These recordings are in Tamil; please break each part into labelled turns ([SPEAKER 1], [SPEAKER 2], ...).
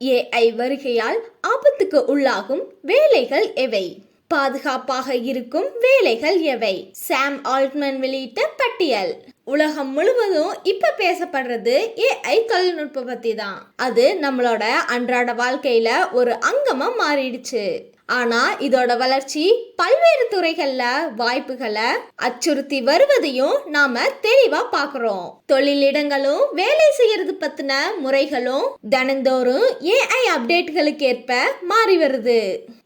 [SPEAKER 1] ஏஐ வருகையால் ஆபத்துக்கு உள்ளாகும் வேலைகள் எவை? பாதுகாப்பாக இருக்கும் வேலைகள் எவை? சாம் ஆல்ட்மன் வெளியிட்ட பட்டியல். உலகம் முழுவதும் இப்ப பேசப்படுறது ஏஐ தொழில்நுட்பம் பத்தி தான் அது நம்மளோட அன்றாட வாழ்க்கையில ஒரு அங்கமா மாறிடுச்சு. ஆனா இதோட வளர்ச்சி பல்வேறு துறைகள்ல வாய்ப்புகளை அச்சுறுத்தி வருவதையும் நாம தெளிவா பாக்குறோம். தொழிலிடங்களும் வேலை செய்யறது பத்தின முறைகளும் தினந்தோறும் ஏஐ அப்டேட்களுக்கு ஏற்ப மாறி வருது.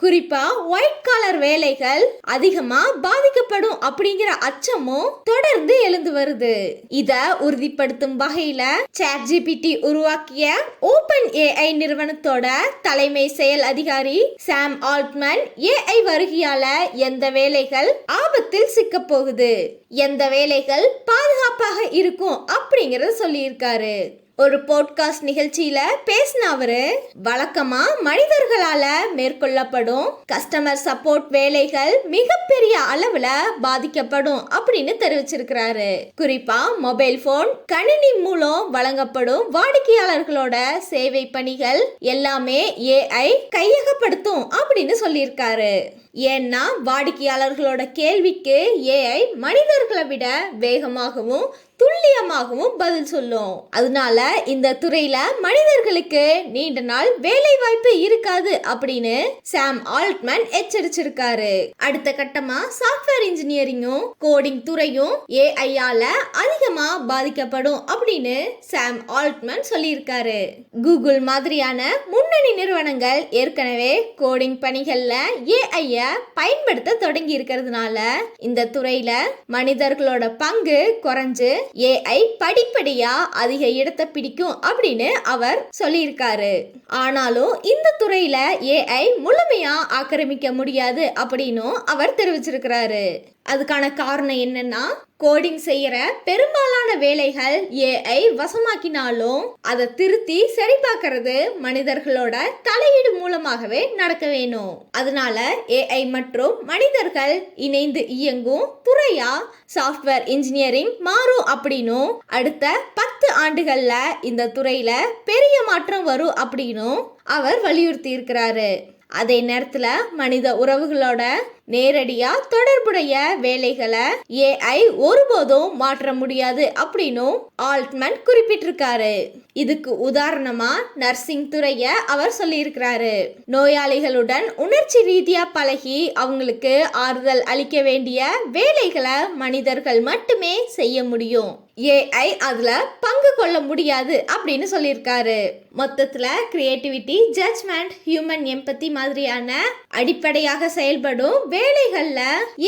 [SPEAKER 1] குறிப்பா ஒயிட் காலர் வேலைகள் அதிகமா பாதிக்கப்படும் அப்படிங்கிற அச்சமும் தொடர்ந்து எழுந்து வருது. இத உறுதிப்படுத்தும் வகையில சேட் ஜிபிடி உருவாக்கிய ஓபன் ஏஐ நிறுவனத்தோட தலைமை செயல் அதிகாரி சாம் ஆல் ஆல்ட்மன் ஏஐ வருகையால எந்த வேலைகள் ஆபத்தில் சிக்க போகுது எந்த வேலைகள் பாதுகாப்பாக இருக்கும் அப்படிங்கறத சொல்லியிருக்காரு. ஒரு போட்காஸ்ட் நிகழ்ச்சியில பேசின அவரு வழக்கமா மனிதர்களால மேற்கொள்ளப்படும் கஸ்டமர் சப்போர்ட் வேலைகள் மிகப்பெரிய அளவுல பாதிக்கப்படும் அப்படின்னு தெரிவிச்சிருக்கிறாரு. குறிப்பா மொபைல் போன் கணினி மூலம் வழங்கப்படும் வாடிக்கையாளர்களோட சேவை பணிகள் எல்லாமே ஏஐ கையகப்படுத்தும் அப்படின்னு சொல்லியிருக்காரு. ஏன்னா வாடிக்கையாளர்களோட கேள்விக்கு ஏஐ மனிதர்களை விட வேகமாகவும் துல்லியமாகவும் பதில் சொல்லும். அதனால இந்த துறையில மனிதர்களுக்கு நீண்ட நாள் வேலை வாய்ப்பு இருக்காது அப்படின்னு சாம் ஆல்ட்மேன் எச்சரிச்சிருக்காரு. அடுத்த கட்டமா சாஃப்ட்வேர் இன்ஜினியரிங்கும் கோடிங் துறையும் ஏஐயால அதிகமா பாதிக்கப்படும் அப்படின்னு சாம் ஆல்ட்மேன் சொல்லியிருக்காரு. கூகுள் மாதிரியான முன்னணி நிறுவனங்கள் ஏற்கனவே கோடிங் பணிகள்ல ஏஐய பயன்படுத்த தொடங்கி இருக்கிறதுனால இந்த துறையில மனிதர்களோட பங்கு குறைஞ்சு ஏஐ படிப்படியா அதிக இடத்தை பிடிக்கும் அப்படின்னு அவர் சொல்லியிருக்காரு. ஆனாலும் இந்த துறையில ஏஐ முழுமையா ஆக்கிரமிக்க முடியாது அப்படின்னும் அவர் தெரிவிச்சிருக்கிறாரு. அதுக்கான காரணம் என்னன்னா கோடிங் செய்யற பெரும்பாலான வேலைகள் ஏஐ வசமாக்கினாலும் அதை திருத்தி சரி பார்க்கறது மனிதர்களோட தலையீடு மூலமாகவே நடக்க வேணும். அதனால ஏஐ மற்றும் மனிதர்கள் இணைந்து இயங்கும் துறையா? சாஃப்ட்வேர் இன்ஜினியரிங் மாறும் அப்படின்னும் அடுத்த பத்து ஆண்டுகள்ல இந்த துறையில பெரிய மாற்றம் வரும் அப்படின்னும் அவர் வலியுறுத்தி இருக்கிறாரு. அதே நேரத்துல மனித உறவுகளோட நேரடியா தொடர்புடைய வேலைகளை ஏஐ ஒருபோதும் மாற்ற முடியாது அப்படின்னும் ஆல்ட்மன் குறிப்பிட்டிருக்காரு. இதுக்கு உதாரணமா நர்சிங் துறைய அவர் சொல்லியிருக்கிறாரு. நோயாளிகளுடன் உணர்ச்சி ரீதியா பழகி அவங்களுக்கு ஆறுதல் அளிக்க வேண்டிய வேலைகளை மனிதர்கள் மட்டுமே செய்ய முடியும். ஏஐ அதுல பங்கு கொள்ள முடியாது அப்படின்னு சொல்லியிருக்காரு. மொத்தத்துல கிரியேட்டிவிட்டி ஜட்ஜ்மெண்ட் ஹியூமன் எம்பத்தி மாதிரியான அடிப்படையாக செயல்படும் வேலைகள்ல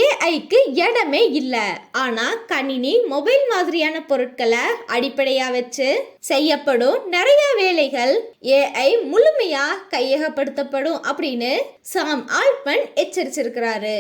[SPEAKER 1] ஏஐக்கு இடமே இல்ல. ஆனா கணினி மொபைல் மாதிரியான பொருட்களை அடிப்படையா வச்சு செய்யப்படும் நிறைய வேலைகள் ஏஐ முழுமையா கையகப்படுத்தப்படும் அப்படின்னு சாம் ஆல்பன் எச்சரிச்சிருக்கிறாரு.